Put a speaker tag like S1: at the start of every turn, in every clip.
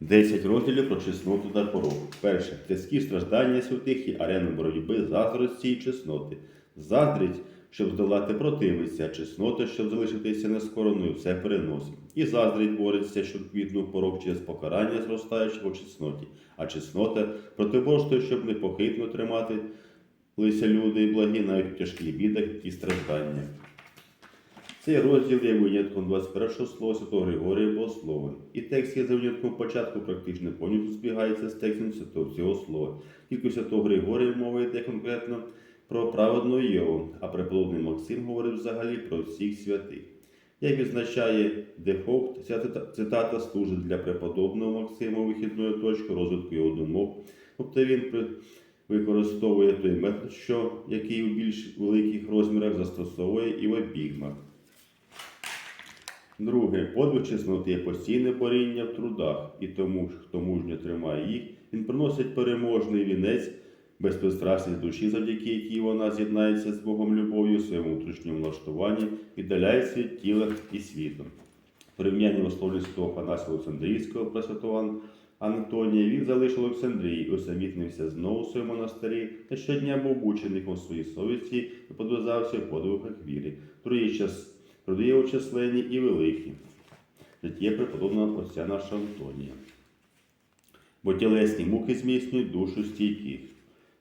S1: 10 розділів про чесноту та порог. Перше. Тяжкі страждання святих і арена боротьби заздрості і чесноти. Заздрість, щоб здолати противиться, а чеснота, щоб залишитися нескороною, все переносить. І заздрість бореться, щоб квітнув порог через покарання зростаючого в чесноті, а чеснота протиборствує, щоб непохитно тримати лися люди і благі навіть в тяжких бідах і стражданнях. Цей розділ є винятком 21 слова Святого Григорія Богослова. І текст є за винятком початку практично повністю збігається з текстом святого цього слова. Тільки у Святого Григорія мова йде конкретно про праведну Йову, а преподобний Максим говорить взагалі про всіх святих. Як відзначає Деховт, ця цитата служить для преподобного Максима вихідною точкою розвитку його думок. Тобто він використовує той метод, що, який у більш великих розмірах застосовує і в обігмах. Друге, подвиг чесноти постійне боріння в трудах, і тому, хто мужньо тримає їх, він приносить переможний вінець безпристрасність душі, завдяки якій вона з'єднається з Богом любов'ю своєму внутрішньому влаштуванні, віддаляється від тіла і світу. Порівняння условлює святого Панаса Олександрійського про Антонія, він залишив Олександрії усамітнився знову у своєму монастирі, та щодня був мучеником своїй совісті і подвизався в подвигах віри. Другий час його численні і великі. Життя преподобного отця нашого Антонія. Бо тілесні муки зміцнюють душу стійких.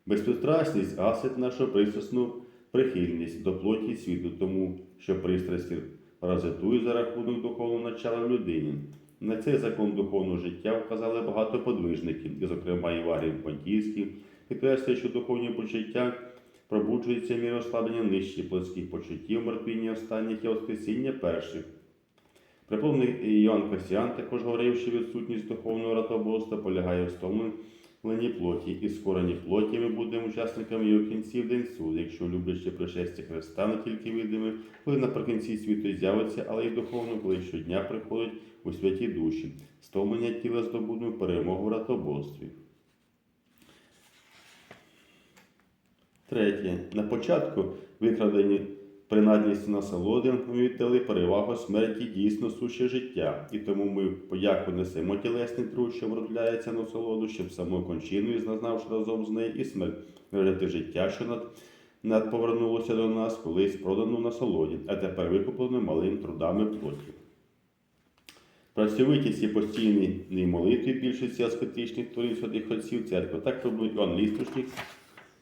S1: Безпристрасність гасить нашу пристрасну прихильність до плоті світу, тому що пристрасті паразитують за рахунок духовного начала в людині. На цей закон духовного життя вказали багато подвижників, і, зокрема, Іварій Понтійський, підкреслює, що духовні почуття пробуджуються між ослаблення нижчих плотських почуттів, мертвіння останніх і воскресіння перших. Преподобний Іоанн Касіан також говорив, що відсутність духовного ратоборства полягає в стомленні плоті, і скорені плоті ми будемо учасниками його кінців день суду, якщо люблячи пришестя Христа не тільки видиме, коли наприкінці світу з'явиться, але й духовно, коли щодня приходить у святі душі, стомлення тіла здобудемо перемогу в ратоборстві. Третє. На початку викрадені принадністю насолоди віддали перевагу смерті дійсно суще життя, і тому ми подяку несемо тілесний труд, що вродляється насолоду, щоб самою кончиною, зазнавши разом з нею і смерть виражати життя, що над, повернулося до нас, колись продано в насолоді, а тепер викуплено малим трудами плоті. Працьовитість і постійні молитви більшості аскетичних творів святих отців церкви, так тобто Іван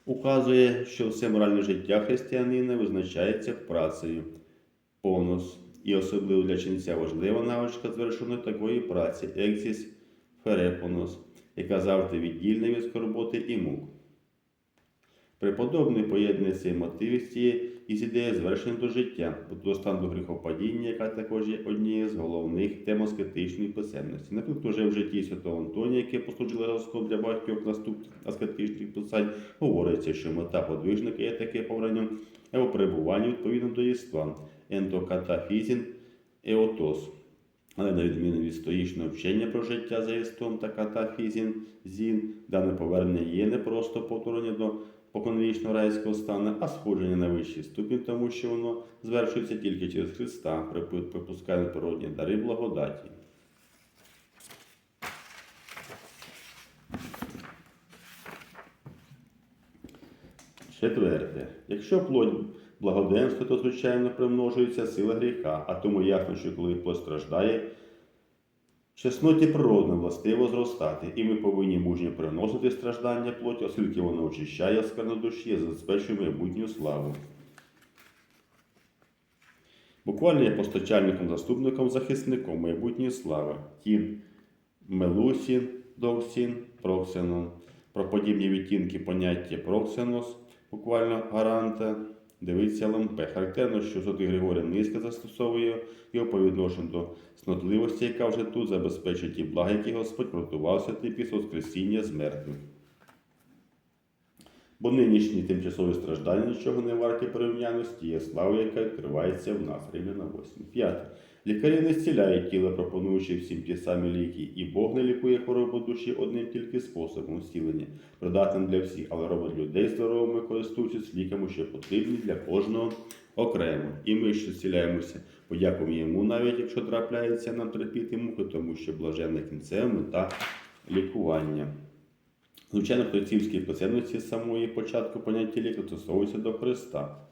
S1: указує, що все моральне життя християнина визначається працею. Понос. І особливо для ченця важлива навичка звершеної такої праці ексіс ферепонос, яка завжди віддільна від скорботи і мук. Преподобний поєднує цей мотив із цією із ідеєю звершення до життя, до стану гріхопадіння, яка також є однією з головних тем аскетичної писемності. Наприклад, уже в житті святого Антонія, яке послужило зразком для багатьох наступних аскетичних писань, говориться, що мета подвижника є таке повернення або перебування відповідно до єства, ентокатафізін, еотос. Але на відміну від стоїчного вчення про життя за єством та катафізін, зін, дане повернення є не просто повторення до поконвічного райського стану, а сходження на вищий ступінь, тому що воно звершується тільки через Христа, припу- припускає природні дари благодаті. Четверте. Якщо плоть благоденства, то звичайно примножується сила гріха, а тому ясно, що коли плоть страждає, чесноті природно властиво зростати, і ми повинні мужньо приносити страждання плоті, оскільки воно очищає скарну душі забезпечує майбутню славу. Буквально є постачальником, заступником, захисником майбутньої слави. Тін Мелусін, Довсін, Проксенон. Про подібні відтінки поняття Проксенос, буквально гаранта, дивиться лампе. Характерно, що Святий Григорій низько застосовує його по відношенню до снотливості, яка вже тут забезпечить ті блага, які Господь протувався святий після Воскресіння з мертвих. Бо нинішні тимчасові страждання нічого не варті порівняння з тією славою, яка відкривається в нас. Римляна 8. П'яте. Лікарі не зціляють тіло, пропонуючи всім ті самі ліки, і Бог не лікує хворобу душі одним тільки способом зцілення, придатним для всіх, але робить людей здоровими, користуючись ліками, що потрібні для кожного окремо. І ми, що зціляємося Подякуємо йому, навіть якщо трапляється нам терпіти муки, тому що блаженна кінцева мета лікування. Звичайно, в христівській писемності з самої початку поняття ліка стосовується до Христа.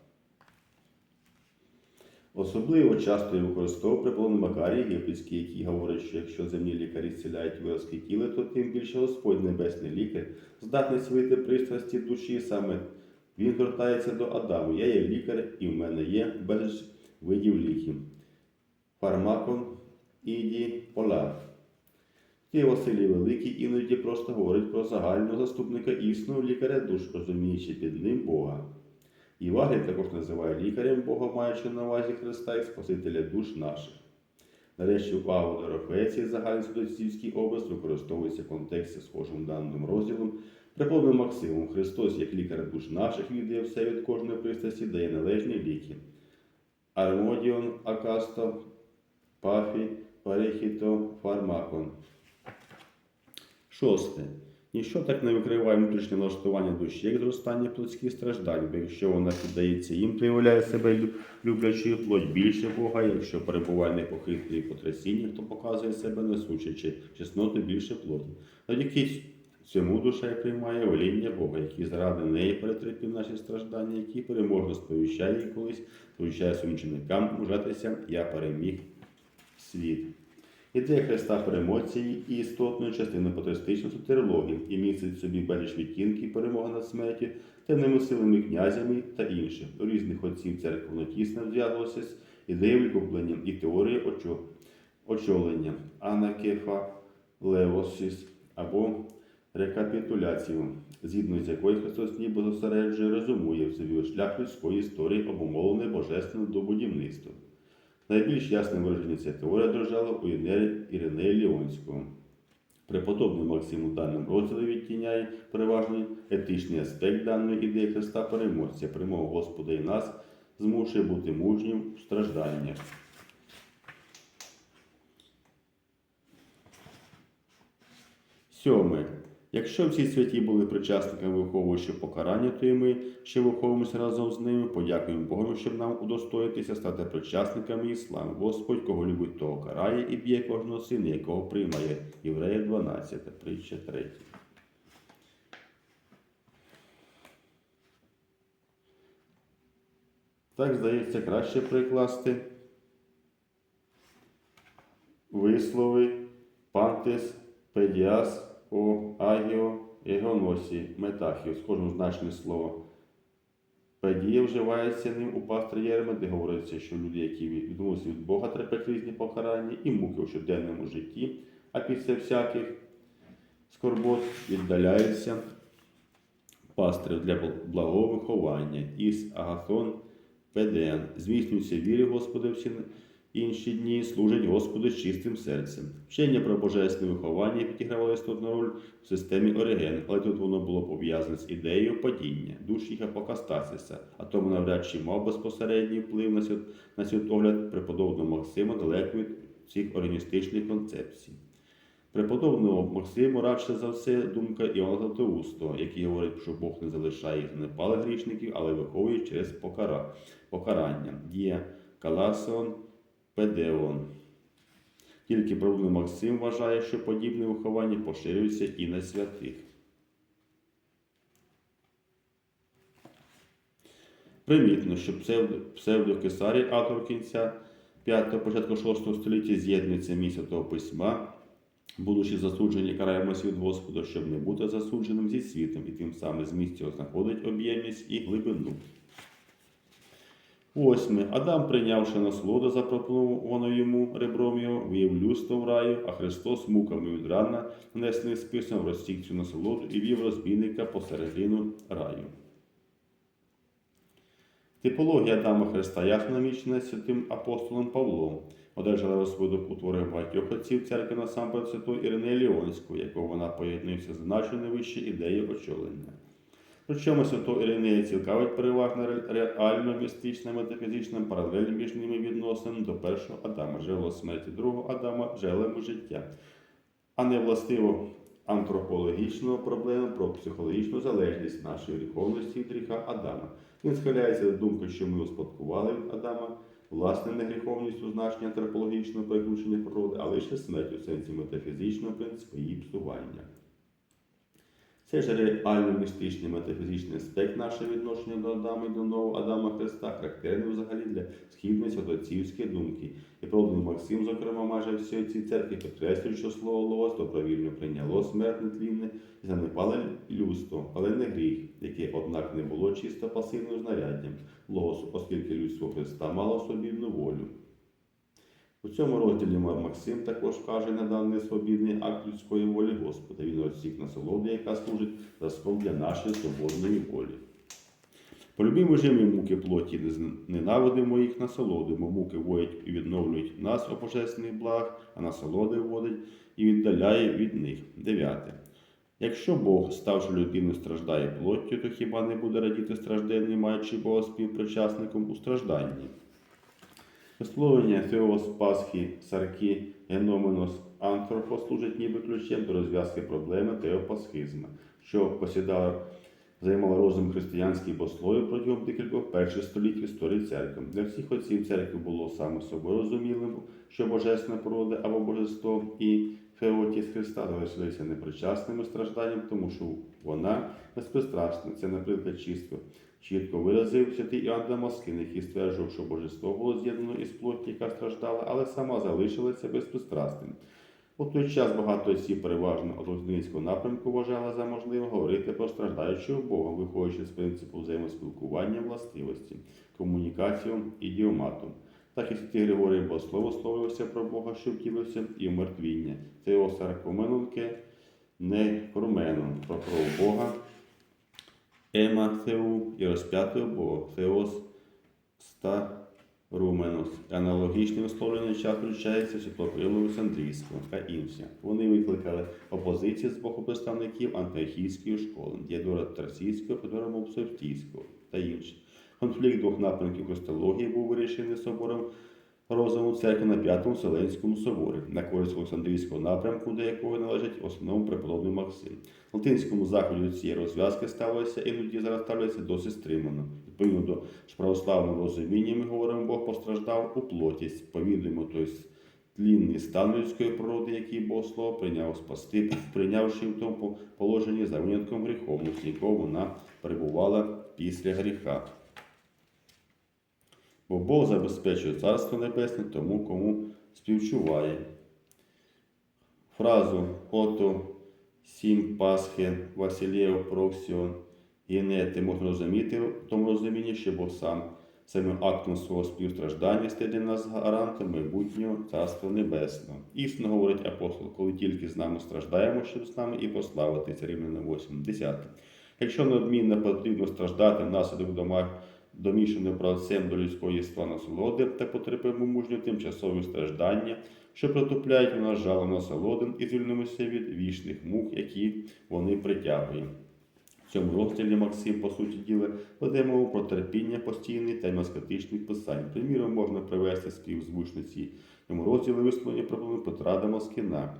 S1: Особливо часто я використовував преподобний Макарій Єгипетський, який говорить, що якщо земні лікарі зціляють виразки тіла, то тим більше Господь Небесний лікар здатний свити пристрасті душі саме він звертається до Адаму. Я є лікар, і в мене є безліч видів ліків. Фармакон іді пола. Ти Василій Великий іноді просто говорить про загального заступника істинного лікаря душ, розуміючи під ним Бога. Євангелій також називає лікарем Бога, маючи на увазі Христа і Спасителя душ наших. Нарешті в Аудорофеції загальний судоцівський образ використовується в контексті схожим даним розділом. Преподобним Максимом Христос, як лікар душ наших, віддає все від кожної пристрасті, дає належні ліки. Армодіон, Акасто, Пафі, Парихіто, Фармакон. Шосте. Ніщо так не викриває внутрішнє налаштування душі, як зростання плотських страждань, бо якщо вона піддається їм, то виявляє себе люблячою плоть більше Бога, якщо перебуває непохитрі потрясіння, то показує себе несучачи чесноту більше плоті. Завдяки цьому душа й приймає воління Бога, який заради неї перетерпів наші страждання, який переможно сповіщає її колись, сповіщає своїм чинникам мужатися, я переміг світ. Ідея Христа перемоції і істотною частиною патристичної сотирології і містить собі безліч відтінків перемоги над смертю, темними силами князями та інших. До різних отців церкви тісно зв'язувалося з ідеєю викупленням і теорією очо- очолення, анакефа левосіс або рекапітуляцію, згідно з якою Христос ніби зосереджує, розумує в собі шлях людської історії, обумовлений божественним до будівництва. Найбільш ясним вираженням ця теорія держала у Іринеї Ліонського. Преподобний Максим у даному розділі відтіняє переважний етичний аспект даної ідеї Христа переможця, перемога Господа і нас змушує бути мужнім в стражданнях. Сьоме. Якщо всі святі були причасниками виховуючи покарання, то і ми, що виховуємося разом з ними, подякуємо Богу, щоб нам удостоїтися стати причасниками ісламу. Господь, кого любить, того карає і б'є кожного сина, якого приймає. Єврея 12, притча 3. Так, здається, краще прикласти вислови пантес, педіас, о агіо, егоносі, метахіо, схожому значне слово. Педія вживається ним у пастора Єрема, де говориться, що люди, які відмовилися від Бога, терпять різні покарання і муки у щоденному житті, а після всяких скорбот віддаляються пастирів для благого виховання. Із Агатон Педеан. Зміцнюються вірі Господи всі інші дні, служать Господу з чистим серцем. Вчення про божественне виховання відігравало істотну роль в системі Оріген, але тут воно було пов'язане з ідеєю падіння, душ їх апокастасиса, а тому навряд чи мав безпосередній вплив на, свят, на святогляд преподобного Максима далеко від цих органістичних концепцій. Преподобного Максиму радше за все думка Іоанна Златоустого, який говорить, що Бог не залишає їх занепалих грішників, але виховує через покара, покарання. Дія Каласеон Педеон. Тільки преподобний Максим вважає, що подібне виховання поширюється і на святих. Примітно, що псевдо, псевдокесарій, автор кінця 5 початку 6 століття з'єднується місця того письма, будучи засуджені, караємося від Господа, щоб не бути засудженим зі світом, і тим самим з місця знаходить об'ємність і глибину. Восьме. Адам, прийнявши насолоду, запропоновану йому ребром його, виявив людство в раю, а Христос муками від рана, нанесених списом, розтік цю насолоду і вів розбійника посередину раю. Типологія Адама Христа ясно намічена святим апостолом Павлом, одержала розвиток у творах багатьох отців церкви насамперед святої Ірини Ліонської, якого вона поєднується з значно найвищі ідеї очолення. Причому свято Іринея цікавить переважно реально містична метафізична паралель між ними відносин до першого Адама, джерело смерті другого Адама, джерелами життя, а не властиво антропологічного проблему про психологічну залежність нашої гріховності від гріха Адама. Він схиляється до думки, що ми успадкували від Адама власне негріховністю значення антропологічного переключення природи, а лише смерть у сенсі метафізичного принципу її псування. Це ж реально містичний метафізичний аспект нашого відношення до Адама і до нового Адама Христа, характерний взагалі для східної святоцівської думки. І правдний Максим, зокрема, майже всієї цій церкві підкреслює, що слово логос добровільно прийняло смерть нетлінне і занепале людство, але не гріх, яке, однак, не було чисто пасивним знаряддям логосу, оскільки людство Христа мало собівну волю. У цьому розділі Максим також вкаже на даний свобідний акт людської волі Господа. Він розсік насолоди, яка служить зразком для нашої свободної волі. Полюбімо же ми муки плоті, не ненавидимо їх насолодимо. Муки воять і відновлюють нас о божественних благ, а насолоди вводить і віддаляє від них. Дев'яте. Якщо Бог, ставши людиною, страждає плоттю, то хіба не буде радіти стражденний, маючи Бога співпричасником у стражданні? Висловлення Феос, Пасхи, Сарки, Геноменос, Антропо служать ніби ключем до розв'язки проблеми теопасхизму, що посідала займала розум християнських богословів протягом декількох перших століть історії церкви. Для всіх отців церкви було саме собою розумілим, що божественна природа або божество і Феотіс Христа залишилися непричасними стражданням, тому що вона безпристрасна. Це, наприклад, чисто чітко виразив святий Іоанн Дамаскин, який стверджував, що божество було з'єднано із плоттю, яка страждала, але сама залишилася безпристрасним. У той час багато осіб, переважно однозначного напрямку, вважали за можливе говорити про страждаючого Бога, виходячи з принципу взаємоспілкування властивості, комунікацію ідіомату. Так і святий Григорій Богослов висловився про Бога, що втілився, і умертвіння. Теос Аркоменонке не Курменон, про кров Бога, емацеум і розп'ятою, бо Теос ста Руменус. Аналогічне висловлення часу включається світлоприлову Сандрійського та інші. Вони викликали опозицію з боку представників антиохійської школи, Діадора Трасійського, Федора Мопсовтійського та інших. Конфлікт двох напрямків христології був вирішений собором розуму церкви на П'ятому Вселенському соборі на користь Олександрійського напрямку, до якого належить основному преподобний Максим. На латинському заході цієї розв'язки ставилося іноді зараз ставляться досить стримано. Відповідно до православного розуміння, ми говоримо, Бог постраждав у плотість, повідуємо, тобто тлінний стан людської природи, який Бог слово прийняв спасти, прийнявши в тому положенні за винятком гріховності, якого вона перебувала після гріха. Бо Бог забезпечує Царство Небесне тому, кому співчуває. Фразу ото сім Пасхи Василєв Проксіон Генети можна розуміти в тому розумінні, що Бог сам самим актом свого співстраждання стає нас гарантом майбутнього Царства Небесного. Істинно говорить апостол, коли тільки з нами страждаємо, щоб з нами і пославитися Римляна 8, 10. Якщо неодмінно потрібно страждати внаслідок домах домішаним правцем до людської єства насолоди та потерпимо мужньо тимчасові страждання, що протупляють в нас жало насолодин і звільнимося від вічних мук, які вони притягують. В цьому розділі Максим, по суті діла, веде мову про терпіння постійних та маскатичних писань. Приміром, можна привести співзвучно ці цьому розділі висловлення проблеми Петра Дамаскина.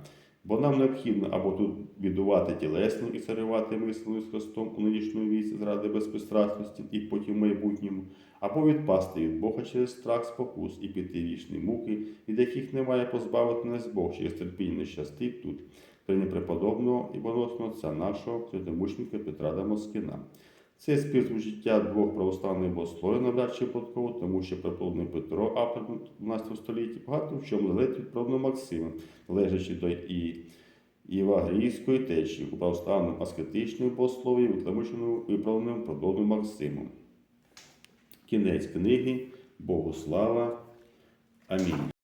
S1: Бо нам необхідно або тут відувати тілесну і царювати мисленою з Христом у нинішньому віці зради безпристрасності і потім в майбутньому, або відпасти від Бога через страх спокус і піти вічні муки, від яких немає позбавити нас Бог через терпіння щастить тут, при непреподобного і боносного отця нашого святомучника Петра Дамаскина. Це співжиття двох православних богословів навряд чи випадково, тому що преподобний Петро, автор 12 столітті, багато в чому залежить від преподобного Максима, належачи до і Євагрійської течії у православному аскетичному богослові, витламиченому виправленим преподобним Максимом. Кінець книги Богослава. Амінь.